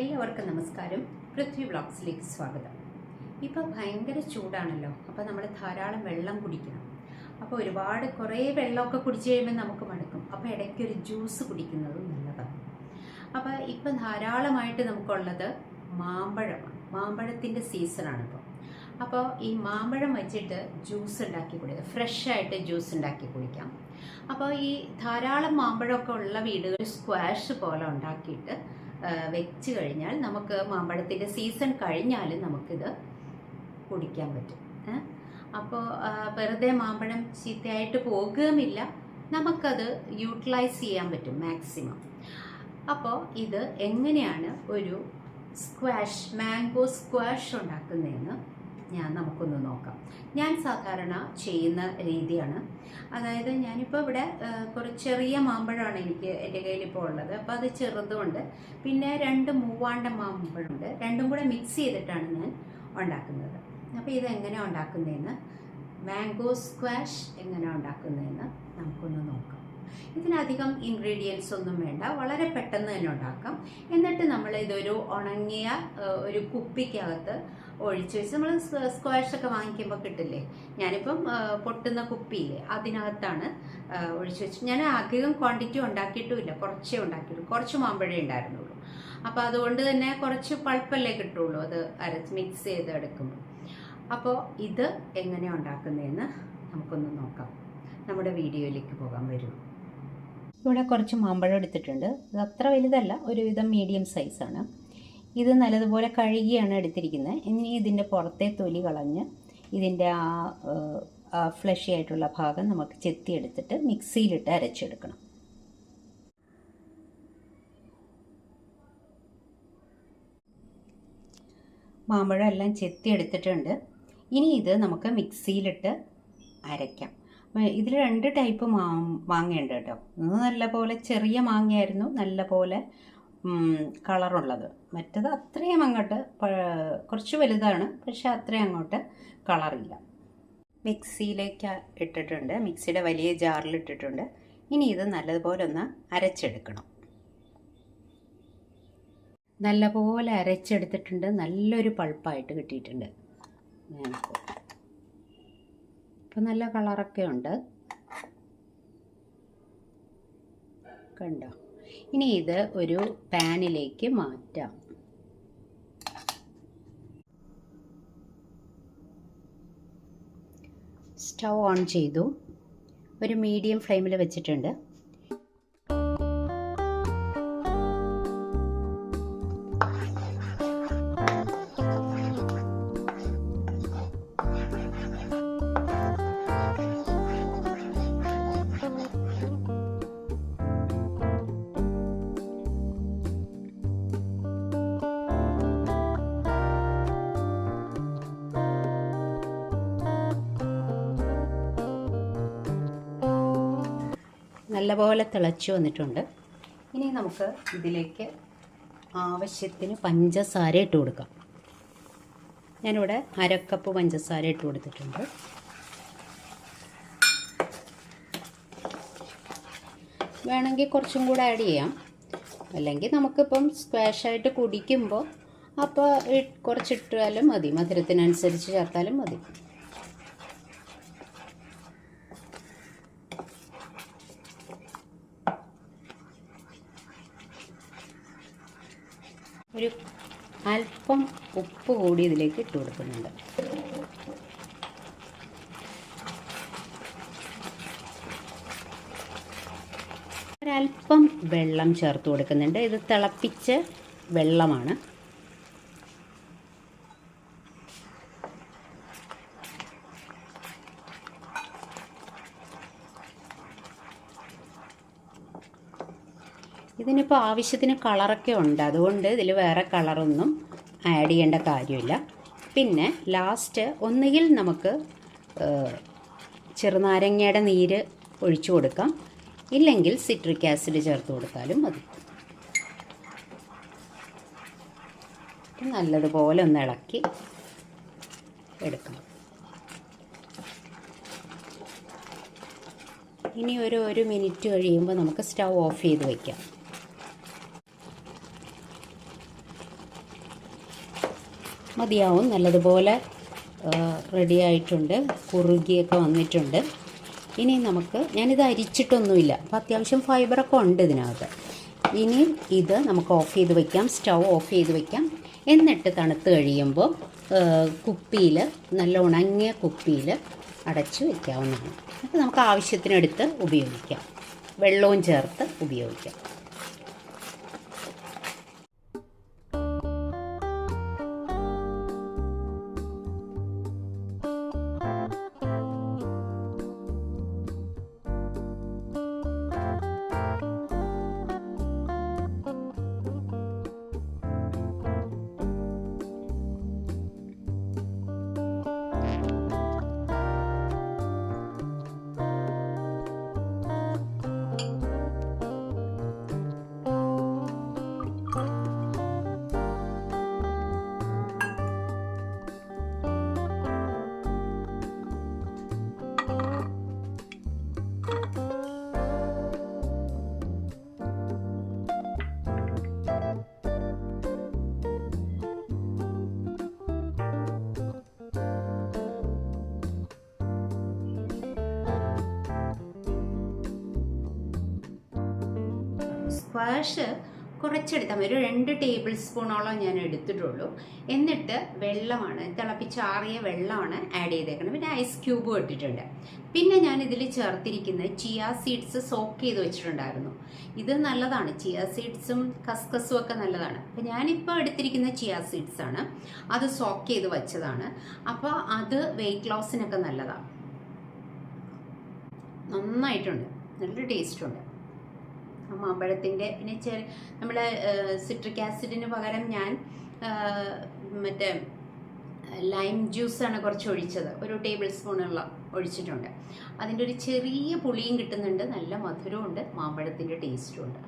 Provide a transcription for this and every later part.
എല്ലാവർക്കും നമസ്കാരം. പൃഥ്വി വ്ളോഗ്സിലേക്ക് സ്വാഗതം. ഇപ്പോൾ ഭയങ്കര ചൂടാണല്ലോ. അപ്പോൾ നമ്മൾ ധാരാളം വെള്ളം കുടിക്കണം. അപ്പോൾ ഒരുപാട് കുറേ വെള്ളമൊക്കെ കുടിച്ചു കഴിയുമ്പോൾ നമുക്ക് മടുക്കും. അപ്പോൾ ഇടയ്ക്ക് ഒരു ജ്യൂസ് കുടിക്കുന്നതും നല്ലതാണ് അപ്പോൾ ഇപ്പം ധാരാളമായിട്ട് നമുക്കുള്ളത് മാമ്പഴമാണ്. മാമ്പഴത്തിന്റെ സീസണാണിപ്പോൾ അപ്പോൾ ഈ മാമ്പഴം വെച്ചിട്ട് ജ്യൂസ് ഉണ്ടാക്കി കുടിക്കുക ഫ്രഷായിട്ട് ജ്യൂസ് ഉണ്ടാക്കി കുടിക്കാം. അപ്പോൾ ഈ ധാരാളം മാമ്പഴമൊക്കെ ഉള്ള വീടുകൾ സ്ക്വാഷ് പോലെ ഉണ്ടാക്കിയിട്ട് വെച്ച് കഴിഞ്ഞാൽ നമുക്ക് മാമ്പഴത്തിന്റെ സീസൺ കഴിഞ്ഞാലും നമുക്കിത് കുടിക്കാൻ പറ്റും. അപ്പോ അപ്പോൾ വെറുതെ മാമ്പഴം ചീത്തയായിട്ട് പോകുകയുമില്ല. നമുക്കത് യൂട്ടിലൈസ് ചെയ്യാൻ പറ്റും മാക്സിമം. അപ്പോൾ ഇത് എങ്ങനെയാണ് ഒരു സ്ക്വാഷ് മാംഗോ സ്ക്വാഷ് ഉണ്ടാക്കുന്നതെന്ന് ഞാൻ നമുക്കൊന്ന് നോക്കാം. ഞാൻ സാധാരണ ചെയ്യുന്ന രീതിയാണ്. അതായത് ഞാനിപ്പോൾ ഇവിടെ കുറച്ച് ചെറിയ മാമ്പഴമാണ് എനിക്ക് എന്റെ കയ്യിലിപ്പോൾ ഉള്ളത്. അപ്പോൾ അത് ചെറുതുമുണ്ട്. പിന്നെ രണ്ട് മൂവാണ്ട മാമ്പഴമുണ്ട്. രണ്ടും കൂടെ മിക്സ് ചെയ്തിട്ടാണ് ഞാൻ ഉണ്ടാക്കുന്നത്. അപ്പോൾ ഇത് ഉണ്ടാക്കുന്നതെന്ന് മാംഗോ സ്ക്വാഷ് എങ്ങനെ ഉണ്ടാക്കുന്നതെന്ന് നമുക്കൊന്ന് നോക്കാം. ഇതിനധികം ഇൻഗ്രീഡിയൻസ് ഒന്നും വേണ്ട. വളരെ പെട്ടെന്ന് തന്നെ ഉണ്ടാക്കാം. എന്നിട്ട് നമ്മൾ ഇതൊരു ഉണങ്ങിയ ഒരു കുപ്പിക്കകത്ത് ഒഴിച്ചു വെച്ച് നമ്മൾ സ്ക്വാഷ് ഒക്കെ വാങ്ങിക്കുമ്പോൾ കിട്ടില്ലേ? ഞാനിപ്പം പൊട്ടുന്ന കുപ്പിയില്ലേ അതിനകത്താണ് ഒഴിച്ചു വെച്ച്. ഞാൻ അധികം ക്വാണ്ടിറ്റി ഉണ്ടാക്കിയിട്ടുമില്ല. കുറച്ചേ ഉണ്ടാക്കിയിട്ടുള്ളൂ. കുറച്ച് മാമ്പഴേ ഉണ്ടായിരുന്നുള്ളൂ. അപ്പോൾ അതുകൊണ്ട് തന്നെ കുറച്ച് പൾപ്പല്ലേ കിട്ടുള്ളൂ. അത് അരച്ച് മിക്സ് ചെയ്ത് എടുക്കുമ്പോൾ. അപ്പോൾ ഇത് എങ്ങനെയാണ് ഉണ്ടാക്കുന്നതെന്ന് നമുക്കൊന്ന് നോക്കാം. നമ്മുടെ വീഡിയോയിലേക്ക് പോകാൻ വരൂ. ഇവിടെ കുറച്ച് മാമ്പഴം എടുത്തിട്ടുണ്ട്. ഇത് അത്ര വലുതല്ല ഒരുവിധം മീഡിയം സൈസാണ് ഇത് നല്ലതുപോലെ കഴുകിയാണ് എടുത്തിരിക്കുന്നത്. ഇനി ഇതിന്റെ പുറത്തെ തൊലി കളഞ്ഞ് ഇതിന്റെ ആ ഫ്ലഷി ആയിട്ടുള്ള ഭാഗം നമുക്ക് ചെത്തിയെടുത്തിട്ട് മിക്സിയിലിട്ട് അരച്ചെടുക്കണം. മാമ്പഴം എല്ലാം ചെത്തിയെടുത്തിട്ടുണ്ട്. ഇനി ഇത് നമുക്ക് മിക്സിയിലിട്ട് അരയ്ക്കാം. ഇതിൽ രണ്ട് ടൈപ്പ് മാ മാങ്ങയുണ്ട് കേട്ടോ. ഒന്ന് നല്ല പോലെ ചെറിയ മാങ്ങയായിരുന്നു നല്ല പോലെ കളറുള്ളത്. മറ്റത് അത്രയും അങ്ങോട്ട് കുറച്ച് വലുതാണ് പക്ഷെ അത്രയും അങ്ങോട്ട് കളറില്ല. മിക്സിയിലേക്ക് ഇട്ടിട്ടുണ്ട് മിക്സിയുടെ വലിയ ജാറിൽ ഇട്ടിട്ടുണ്ട്. ഇനി ഇത് നല്ലതുപോലെ ഒന്ന് അരച്ചെടുക്കണം. നല്ലപോലെ അരച്ചെടുത്തിട്ടുണ്ട് നല്ലൊരു പൾപ്പായിട്ട് കിട്ടിയിട്ടുണ്ട്. ഇപ്പം നല്ല കളറൊക്കെ ഉണ്ട്. കണ്ടോ? ഇനി ഇത് ഒരു പാനിലേക്ക് മാറ്റാം. സ്റ്റൗ ഓൺ ചെയ്തു. ഒരു മീഡിയം ഫ്ലെയിമിൽ വെച്ചിട്ടുണ്ട്. നല്ലപോലെ തിളച്ചു വന്നിട്ടുണ്ട്. ഇനി നമുക്ക് ഇതിലേക്ക് ആവശ്യത്തിന് പഞ്ചസാര ഇട്ട് കൊടുക്കാം. ഞാനിവിടെ അരക്കപ്പ് പഞ്ചസാര ഇട്ട് കൊടുത്തിട്ടുണ്ട്. വേണമെങ്കിൽ കുറച്ചും കൂടെ ആഡ് ചെയ്യാം. അല്ലെങ്കിൽ നമുക്കിപ്പം സ്ക്വാഷായിട്ട് കുടിക്കുമ്പോൾ അപ്പോൾ കുറച്ചിട്ടാലും മതി. മധുരത്തിനനുസരിച്ച് ചേർത്താലും മതി. ഒരു അല്പം ഉപ്പ് കൂടി ഇതിലേക്ക് ഇട്ട് കൊടുക്കുന്നുണ്ട്. ഒരല്പം വെള്ളം ചേർത്ത് കൊടുക്കുന്നുണ്ട്. ഇത് തിളപ്പിച്ച് വെള്ളമാണ്. ഇതിനിപ്പോൾ ആവശ്യത്തിന് കളറൊക്കെ ഉണ്ട്. അതുകൊണ്ട് ഇതിൽ വേറെ കളറൊന്നും ആഡ് ചെയ്യേണ്ട കാര്യമില്ല. പിന്നെ ലാസ്റ്റ് ഒന്നുകിൽ നമുക്ക് ചെറുനാരങ്ങയുടെ നീര് ഒഴിച്ചു കൊടുക്കാം. ഇല്ലെങ്കിൽ സിട്രിക് ആസിഡ് ചേർത്ത് കൊടുത്താലും മതി. നല്ലതുപോലെ ഒന്ന് ഇളക്കി എടുക്കണം. ഇനി ഒരു ഒരു മിനിറ്റ് കഴിയുമ്പോൾ നമുക്ക് സ്റ്റൗ ഓഫ് ചെയ്ത് വയ്ക്കാം മതിയാവും. നല്ലതുപോലെ റെഡിയായിട്ടുണ്ട് കുറുകിയൊക്കെ വന്നിട്ടുണ്ട്. ഇനി നമുക്ക് ഞാനിത് അരിച്ചിട്ടൊന്നുമില്ല. അപ്പോൾ അത്യാവശ്യം ഫൈബറൊക്കെ ഉണ്ട് ഇതിനകത്ത്. ഇനി ഇത് നമുക്ക് ഓഫ് ചെയ്ത് വയ്ക്കാം സ്റ്റൗ ഓഫ് ചെയ്ത് വയ്ക്കാം എന്നിട്ട് തണുത്ത് കഴിയുമ്പോൾ കുപ്പിയിൽ നല്ല ഉണങ്ങിയ കുപ്പിയിൽ അടച്ച് വയ്ക്കാവുന്നതാണ് അപ്പോൾ നമുക്ക് ആവശ്യത്തിനെടുത്ത് ഉപയോഗിക്കാം. വെള്ളവും ചേർത്ത് ഉപയോഗിക്കാം. സ്ക്വാഷ് കുറച്ചെടുത്താൽ മതി. ഒരു രണ്ട് ടേബിൾ സ്പൂണോളം ഞാൻ എടുത്തിട്ടുള്ളൂ. എന്നിട്ട് വെള്ളമാണ് തിളപ്പിച്ചാറിയ വെള്ളമാണ് ആഡ് ചെയ്തേക്കുന്നത് പിന്നെ ഐസ് ക്യൂബും ഇട്ടിട്ടുണ്ട്. പിന്നെ ഞാൻ ഇതിൽ ചേർത്തിരിക്കുന്ന ചിയ സീഡ്സ് സോക്ക് ചെയ്ത് വെച്ചിട്ടുണ്ടായിരുന്നു. ഇത് നല്ലതാണ്. ചിയ സീഡ്സും കസ്കസും ഒക്കെ നല്ലതാണ്. അപ്പം ഞാനിപ്പോൾ എടുത്തിരിക്കുന്ന ചിയ സീഡ്സ് ആണ്. അത് സോക്ക് ചെയ്ത് വെച്ചതാണ്. അപ്പോൾ അത് വെയിറ്റ് ലോസിനൊക്കെ നല്ലതാണ് നന്നായിട്ടുണ്ട്. നല്ല ടേസ്റ്റുണ്ട് മാമ്പഴത്തിന്റെ പിന്നെ ചെ നമ്മൾ സിട്രിക് ആസിഡിന് പകരം ഞാൻ മറ്റേ ലൈം ജ്യൂസാണ് കുറച്ച് ഒഴിച്ചത്. ഒരു ടേബിൾ സ്പൂണുള്ള ഒഴിച്ചിട്ടുണ്ട്. അതിന്റെ ഒരു ചെറിയ പുളിയും കിട്ടുന്നുണ്ട്. നല്ല മധുരമുണ്ട് മാമ്പഴത്തിന്റെ ടേസ്റ്റും ഉണ്ട്.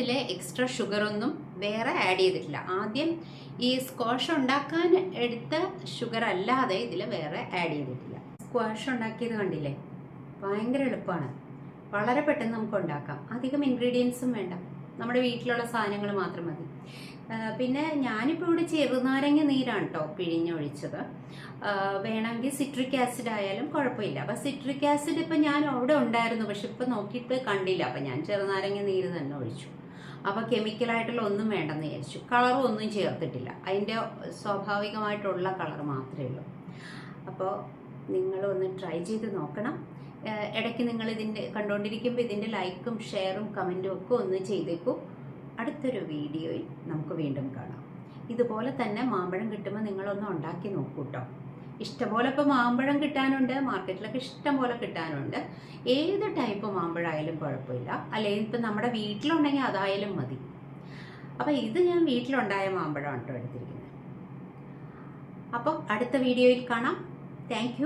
ഞാനിതിൽ എക്സ്ട്രാ ഷുഗറൊന്നും വേറെ ആഡ് ചെയ്തിട്ടില്ല. ആദ്യം ഈ സ്ക്വാഷ് ഉണ്ടാക്കാൻ എടുത്ത ഷുഗർ അല്ലാതെ ഇതിൽ വേറെ ആഡ് ചെയ്തിട്ടില്ല. സ്ക്വാഷ് ഉണ്ടാക്കിയത് കണ്ടില്ലേ? ഭയങ്കര എളുപ്പമാണ് വളരെ പെട്ടെന്ന് നമുക്ക് ഉണ്ടാക്കാം. അധികം ഇൻഗ്രീഡിയൻസും വേണ്ട. നമ്മുടെ വീട്ടിലുള്ള സാധനങ്ങൾ മാത്രം മതി. പിന്നെ ഞാനിപ്പോൾ ഇവിടെ ചെറുനാരങ്ങ നീരാണ് കേട്ടോ പിഴിഞ്ഞൊഴിച്ചത്. വേണമെങ്കിൽ സിട്രിക് ആസിഡ് ആയാലും കുഴപ്പമില്ല. അപ്പം സിട്രിക് ആസിഡ് ഇപ്പം ഞാൻ അവിടെ ഉണ്ടായിരുന്നു. പക്ഷെ ഇപ്പം നോക്കിയിട്ട് കണ്ടില്ല. അപ്പം ഞാൻ ചെറുനാരങ്ങ നീര് തന്നെ ഒഴിച്ചു. അപ്പോൾ കെമിക്കലായിട്ടുള്ള ഒന്നും വേണ്ടെന്ന് വിചാരിച്ചു. കളറും ഒന്നും ചേർത്തിട്ടില്ല. അതിന്റെ സ്വാഭാവികമായിട്ടുള്ള കളർ മാത്രമേ ഉള്ളൂ. അപ്പോൾ നിങ്ങൾ ഒന്ന് ട്രൈ ചെയ്ത് നോക്കണം. ഇടയ്ക്ക് നിങ്ങൾ ഇതിന്റെ കണ്ടുകൊണ്ടിരിക്കുമ്പോൾ ഇതിന്റെ ലൈക്കും ഷെയറും കമന്റും ഒക്കെ ഒന്ന് ചെയ്തേക്കും. അടുത്തൊരു വീഡിയോയിൽ നമുക്ക് വീണ്ടും കാണാം. ഇതുപോലെ തന്നെ മാമ്പഴം കിട്ടുമ്പോൾ നിങ്ങളൊന്ന് ഉണ്ടാക്കി നോക്കൂ കേട്ടോ ഇഷ്ടംപോലെ ഇപ്പോൾ മാമ്പഴം കിട്ടാനുണ്ട് മാർക്കറ്റിലൊക്കെ ഇഷ്ടംപോലെ കിട്ടാനുണ്ട്. ഏത് ടൈപ്പ് മാമ്പഴമായാലും കുഴപ്പമില്ല. അല്ലെങ്കിൽ ഇപ്പം നമ്മുടെ വീട്ടിലുണ്ടെങ്കിൽ അതായാലും മതി. അപ്പം ഇത് ഞാൻ വീട്ടിലുണ്ടായ മാമ്പഴമാണ് കേട്ടോ എടുത്തിരിക്കുന്നത്. അപ്പം അടുത്ത വീഡിയോയിൽ കാണാം. താങ്ക്